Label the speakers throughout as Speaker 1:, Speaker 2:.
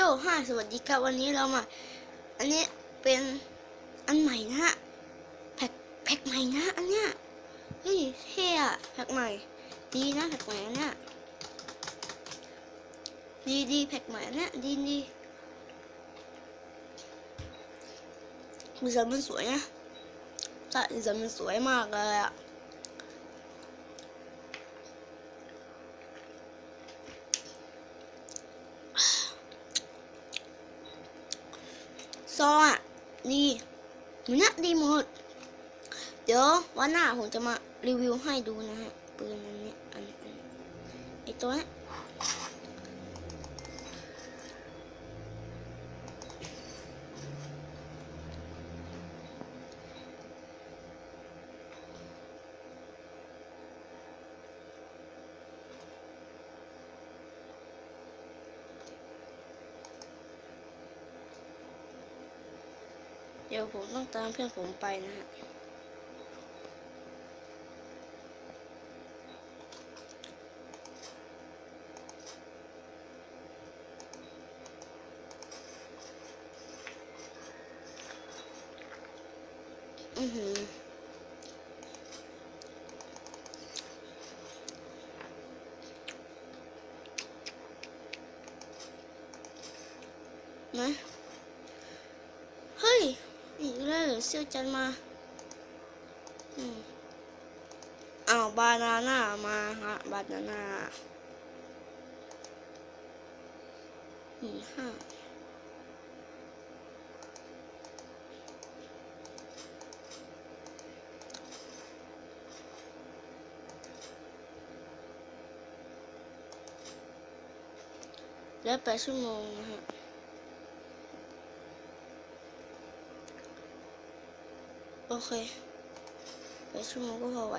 Speaker 1: โย่ห้าสวัสดีครับวันนี้เรามา อันนี้เป็นอันใหม่นะฮะแพ็คแพ็คใหม่นะอันเนี้ยเฮ้ยเท่อะแพ็คใหม่ ดีนะแพ็คใหม่อันเนี้ยดีดีแพ็คใหม่อันเนี้ยดีดีดีไซน์มันสวยนะใช่ดีไซน์มันสวยมากเลยอะ ซองอะดีเหมือนเนี้ยดีหมด เดี๋ยววันหน้าผมจะมารีวิวให้ดูนะฮะปืนอันนี้อันนี้อันนี้ไอตัวเนี้ เดี๋ยวผมต้องตามเพื่อนผมไปนะฮะอือหือนะ อีกแล้วเหรอเซี่ยวจันมาอ้าวบานาน่ามาฮะบานาน่าหนึ่งห้าแล้วแปดชั่วโมงนะฮะ โอเคแปดชั่วโมงก็พอไหว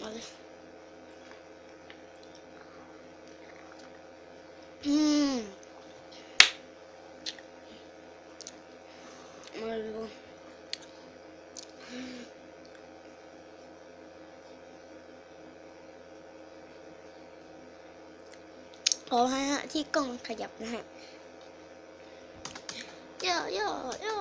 Speaker 1: มาเลย อืม มาดู ขอให้ฮะที่กล้องขยับนะฮะโย่โย่โย่